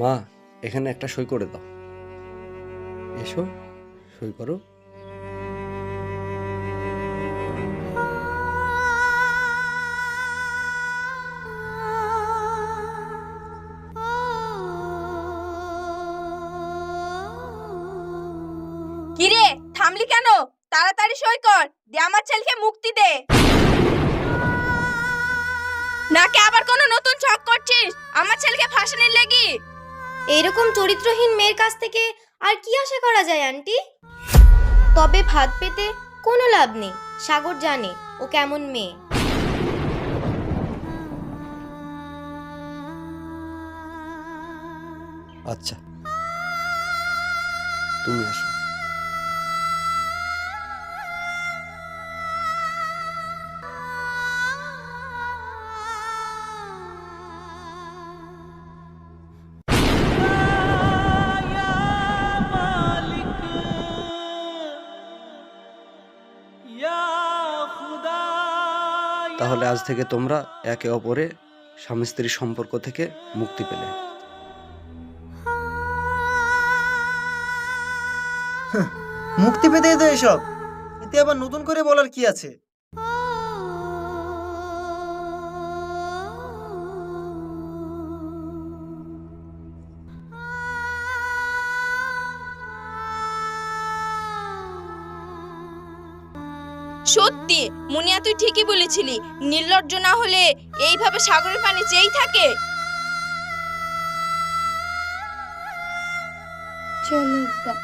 মা, এখানে একটা সই করে দাও। এসো, সই করো। কিরে, থামলি কেন? তাড়াতাড়ি সই কর, দে আমার ছেলেকে মুক্তি দে। নাকি আবার কোনো নতুন ছক করছিস? আমার ছেলেকে ফাঁসানির লেগি? এইরকম চরিত্রহীন মেয়ের কাছ থেকে আর কি আশা করা যায়, আন্টি? তবে ভাত পেতে কোনো লাভ নেই, সাগর জানে ও কেমন মেয়ে। আচ্ছা তুমি আসো। তাহলে আজ থেকে তোমরা একে অপরে স্বামী স্ত্রীর সম্পর্ক থেকে মুক্তি পেলে। মুক্তি পেতেই তো এসব। এতে আবার নতুন করে বলার কি আছে? সত্যি মুনিয়া তুই ঠিকই বলেছিলি নির্লজ্জ না হলে এইভাবে সাগরের পানি চেয়েই থাকে? চলো আব্বা।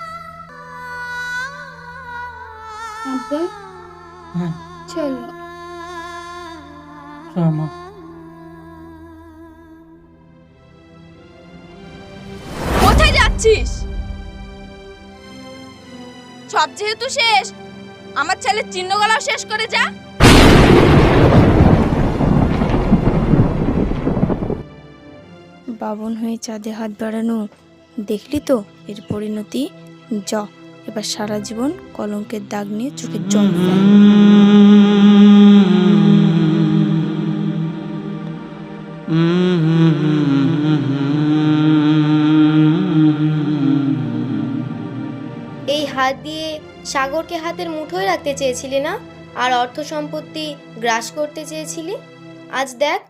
আব্বা? হ্যাঁ। চলো। মা। কোথায় যাচ্ছিস? সব যেহেতু শেষ আমার ছেলের চিহ্নগুলো শেষ করে যা। বাবন হয়ে চাঁদে হাত বাড়ানো দেখলি তো এর পরিণতি? জ এবার সারা জীবন কলঙ্কের দাগ নিয়ে চোখের জল এই হাত দিয়ে সাগরকে হাতের মুঠোয় রাখতে চেয়েছিলি না? আর অর্থ সম্পত্তি গ্রাস করতে চেয়েছিলি? আজ দেখ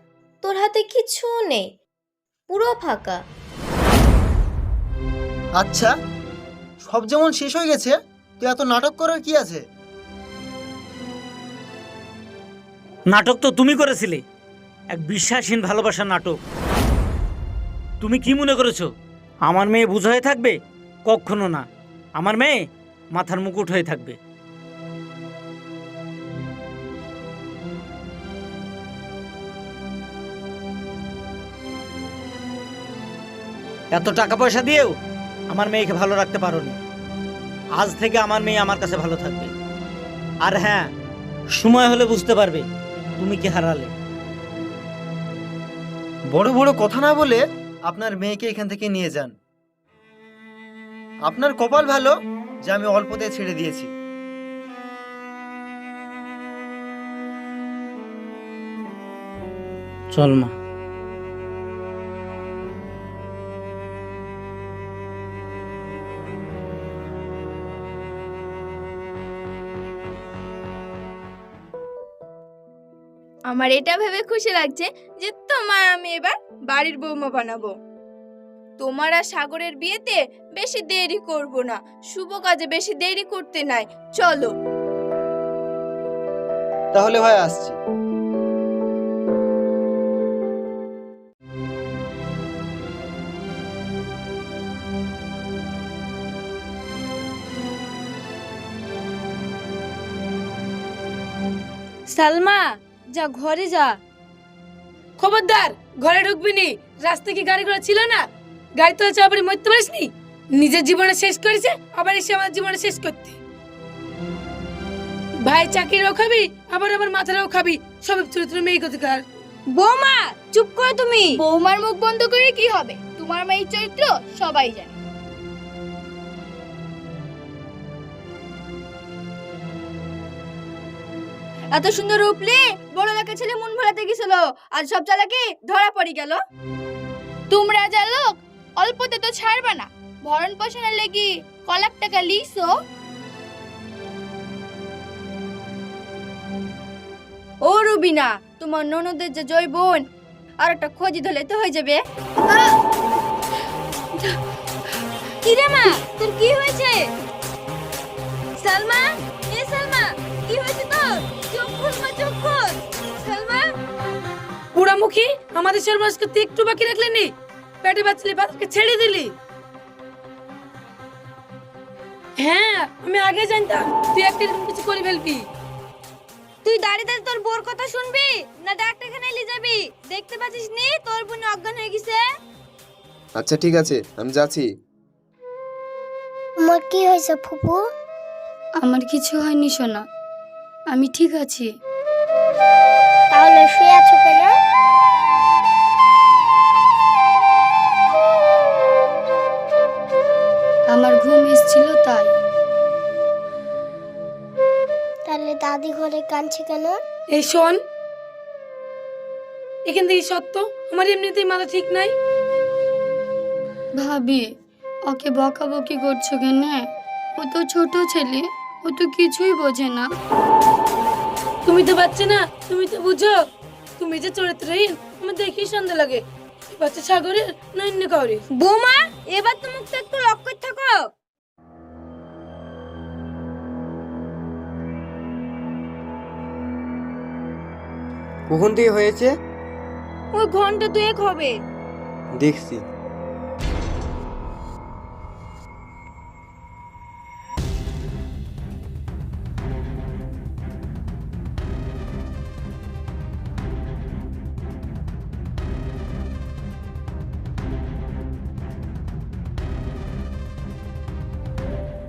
তোর হাতে কিছু নেই। পুরো ফাঁকা। আচ্ছা সব যেমন শেষ হয়ে গেছে তুই এত নাটক করার কি আছে? নাটক তো তুমি করেছিলে। এক বিশ্বাসহীন ভালোবাসার নাটক। তুমি কি মনে করেছ? আমার মেয়ে বুঝ হয়ে থাকবে? কখনো না। আমার মেয়ে মাথার মুকুট হয়ে থাকবে। এত টাকা পয়সা দিয়েও আমার মেয়েকে ভালো রাখতে পারোনি। আজ থেকে আমার মেয়ে আমার কাছে ভালো থাকবে। আর হ্যাঁ সময় হলে বুঝতে পারবে তুমি কি হারালে। বড় বড় কথা না বলে আপনার মেয়েকে এখান থেকে নিয়ে যান। আপনার কপাল ভালো যে আমি অল্পতে ছেড়ে দিয়েছি। চল মা। আমার এটা ভেবে খুশি লাগছে যে তোমার আমি এবার বাড়ির বৌমা বানাবো। তোমার আর সাগরের বিয়েতে বেশি দেরি করব না। শুভ কাজে বেশি দেরি করতে নাই। চলো। তাহলে ভাই আসছি। সালমা যা ঘরে যা। খবরদার ঘরে ঢুকবি নি। রাস্তা কি গাড়িগুলো ছিল না? গাড়ি তো চাপড়ে মরতে পারিস নি? নিজের জীবনে শেষ করেছে, আবার এসে আমার জীবনে শেষ করতে। ভাই চাকরিরও খাবি, আবার আবার মাথাটাও খাবি সব চরিত্র মেয়ে কোথাকার বৌমা, চুপ করো তুমি। বৌমার মুখ বন্ধ করে কি হবে? তোমার মেয়ের চরিত্র সবাই জানে। এত সুন্দর রূপলে বড় লোকের ছেলে মন ভোলাতে গেছিল, আর সব চালাকি ধরা পড়ে গেল। তোমরা যা লোক অল্পতে তো ছাড়বা না। ভরণ পোষণের লেগি কলাক টাকা লিসো ও। রুবিনা তোমার ননদের যে জয় বোন আর একটা খোঁজি ধরলে তো হয়ে যাবে। কি রে মা তোর কি হয়েছে? সালমা এ সালমা কি হয়েছে তোর? চোখ খুল মা চোখ খুল। সালমা? পুরামুখী আমাদের সর্বনাশ করতে একটু বাকি রাখলেনি পেটে বাচ্চালি বাচ্চাকে ছেড়ে দিলি। হ্যাঁ আমি আগে জানতাম তুই একটা কিছু করে ফেলবি। তুই দাঁড়িয়ে দাঁড়িয়ে তোর বোর কথা শুনবি না ডাক্তারখানায় নিয়ে যাবি? দেখতে পাচ্ছিস নি তোর বোন অজ্ঞান হয়ে গেছে? আচ্ছা ঠিক আছে আমি যাচ্ছি। তোমার কি হয়েছে ফুপু? আমার কিছু হয়নি সোনা। আমি ঠিক আছি। তাহলে শুয়ে আছো আমার ঘুম এসেছিল তাই। তাহলে দাদি ঘরে কাঁদছে কেন? এই শোন এখান থেকে সত্য আমার এমনিতেই মাথা ঠিক নাই। ভাবি ওকে বকাবকি করছ কেন? ও তো ছোট ছেলে ও তো কিছুই বোঝে না। তুমি তো বাচ্চা না তুমি তো বুঝো। তুমি যে চরিত্রহীন আমার দেখি সন্দেহ লাগে। বাচ্চা সাগরের না অন্য কাউরে বৌমা এবার তো মুখটা কখন থেকে হয়েছে? ওই ঘণ্টা দুয়েক হবে। দেখছি।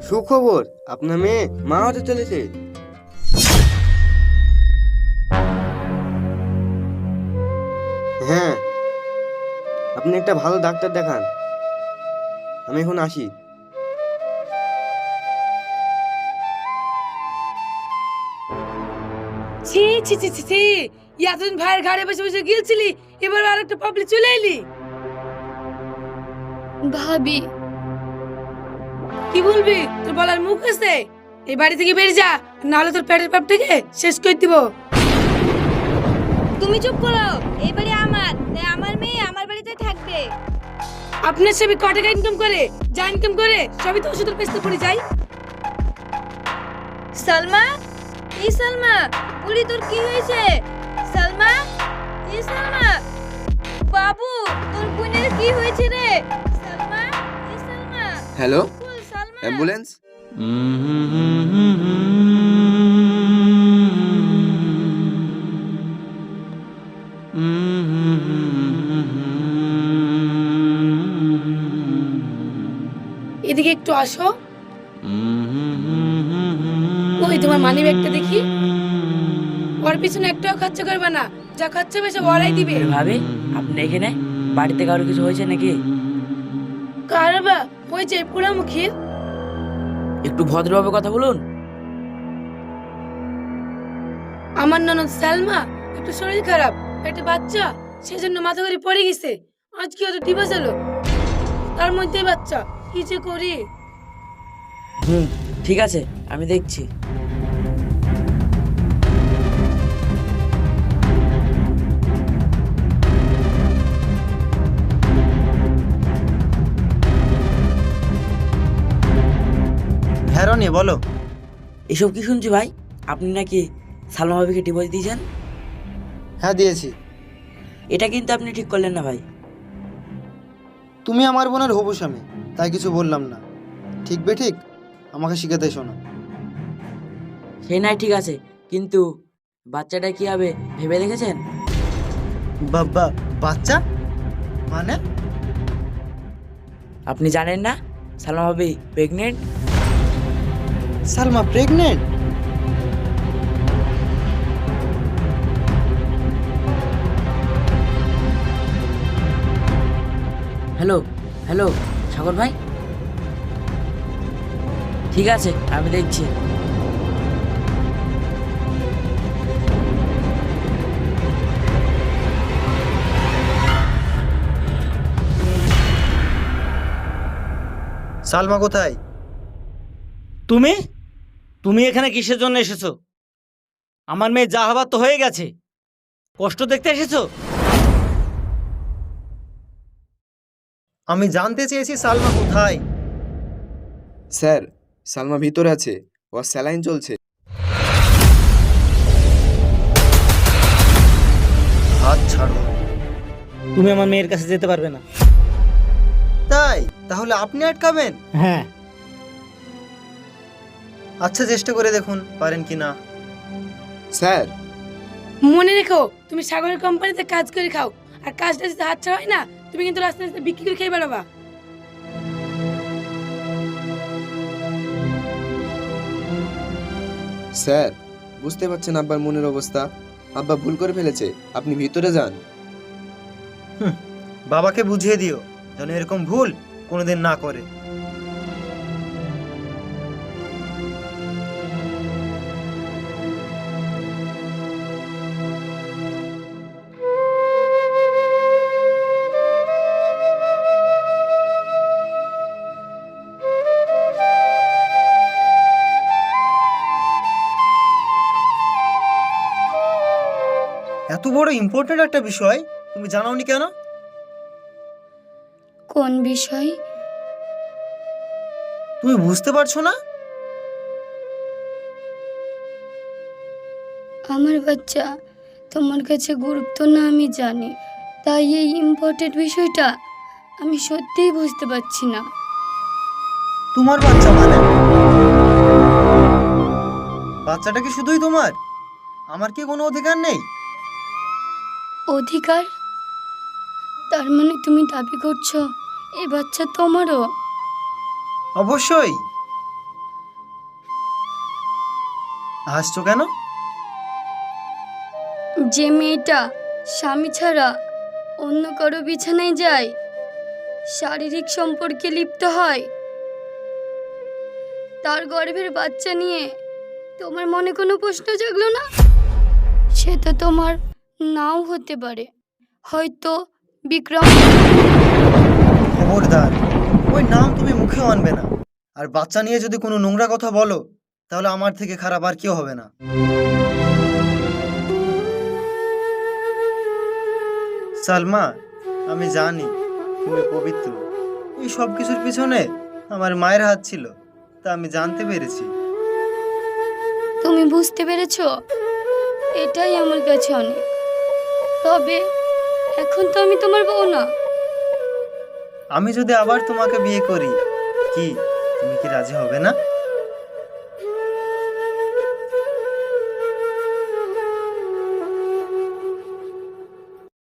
সুখবর আপনার মেয়ে মা হতে চলেছে। আপনি একটা ভালো ডাক্তার দেখান। আমি এখন আসি। ছি ছি ছি ছি ছি। এতদিন ভাইয়ের ঘাড়ে বসে বসে গিয়েছিলি এবার আর একটা পাবলিক চলে এলি। ভাবি। কি বলবি? তোর বলার মুখ আছে? এই বাড়ি থেকে বেরিয়ে যা নাহলে তোর পেটের পাপ থেকে শেষ করে দিব। তুমি চুপ করো এই বাড়ি আপনার সবই ক টাকা ইনকাম করে যা ইনকাম করে সবই তো ওষুধের পেস্তে পড়ে যায় সালমা এই সালমা বলি তোর কি হয়েছে সালমা এই সালমা বাবু তোর বোনের কি হয়েছে রে সালমা এই সালমা হ্যালো বল সালমা অ্যাম্বুলেন্স এদিকে একটু আসো। ওই তোমার মানি ব্যাগটা দেখি। ওর পিছনে একটাও খরচা করবে না। যা খরচা হবে সব ওরাই দিবে। ভাবি আপনি এখানে? বাড়িতে কারও কিছু হয়েছে নাকি? কারবা হয়েছে পুরামুখী একটু ভদ্রভাবে কথা বলুন। আমার ননদ সালমা একটু শরীর খারাপ একটা বাচ্চা সেজন্য মাথা করে পড়ে গেছে। আজকে ওদের ডিভোর্স হলো। তার মধ্যে বাচ্চা। কি যে করি? হুম ঠিক আছে আমি দেখছি। হ্যাঁ রনি বলো। এসব কি শুনছি ভাই? আপনি নাকি সালমা ভাবিকে ডিভোর্স দিয়েছেন? হ্যাঁ দিয়েছি। এটা কিন্তু আপনি ঠিক করলেন না ভাই। তুমি আমার বোনের হবু স্বামী তাই কিছু বললাম না। ঠিক বে ঠিক? আমাকে শিখাতে শোনো। সে নাই ঠিক আছে কিন্তু বাচ্চাটা কি হবে ভেবে দেখেছেন? বাবা বাচ্চা? মানে? আপনি জানেন না? সালমা ভাবি pregnant Salma pregnant hello hello Sagar ভাই? ঠিক আছে আমি দেখছি। সালমা কোথায়? তুমি? তুমি এখানে কিসের জন্য এসেছ? আমার মেয়ে যা হবার তো হয়ে গেছে। কষ্ট দেখতে এসেছ? আমি জানতে চেয়েছি সালমা কোথায়। স্যার সালমা ভিতরে আছে। ওর স্যালাইন চলছে। হাত ছাড়ো। তুমি আমার মেয়ের কাছে যেতে পারবে না। তাই? তাহলে আপনি আটকাবেন? হ্যাঁ। আচ্ছা চেষ্টা করে দেখুন পারেন কি না। স্যার। মনে রেখো তুমি সাগরের কোম্পানিতে কাজ করে খাও। আর কাজটা যদি হাত ছাড়া হয় না তুমি কিন্তু রাস্তা রাস্তা বিক্রি করে খেয়ে বেড়াবা। স্যার বুঝতে পারছেন আব্বার মনের অবস্থা? আব্বা ভুল করে ফেলেছে আপনি ভিতরে যান। বাবাকে বুঝিয়ে দিও যেন এরকম ভুল কোনোদিন না করে। বড় ইম্পর্টেন্ট একটা বিষয় তুমি জানাওনি কেন? কোন বিষয়? তুমি বুঝতে পারছ না? আমার বাচ্চা তোমার কাছে গুরুত্ব না আমি জানি। তাই এই ইম্পর্টেন্ট বিষয়টা আমি সত্যিই বুঝতে পারছি না। তোমার বাচ্চা মানে? বাচ্চাটা কি শুধুই তোমার? আমার কি কোনো অধিকার নেই? অধিকার? তার মানে তুমি দাবি করছ এ বাচ্চা তোমারও? অবশ্যই। হাসছো কেন? যে মেয়েটা স্বামী ছাড়া অন্য কারও বিছানায় যায় শারীরিক সম্পর্কে লিপ্ত হয় তার গর্ভের বাচ্চা নিয়ে তোমার মনে কোনো প্রশ্ন জাগলো না? সে তো তোমার নাও হতে পারে। হয়তো বিক্রম খবরদার ওই নাম তুমি মুখে আনবে না। আর বাচ্চা নিয়ে যদি কোনো নোংরা কথা বলো তাহলে আমার থেকে খারাপ আর কেউ হবে না। সালমা আমি জানি তুমি পবিত্র। এই সব কিছুর পিছনে আমার মায়ের হাত ছিল তা আমি জানতে পেরেছি। তুমি বুঝতে পেরেছ? এটাই আমার কাছে অনেক। তবে এখন তো আমি তোমার বউ না। আমি যদি আবার তোমাকে বিয়ে করি, কি, তুমি কি রাজি হবে না?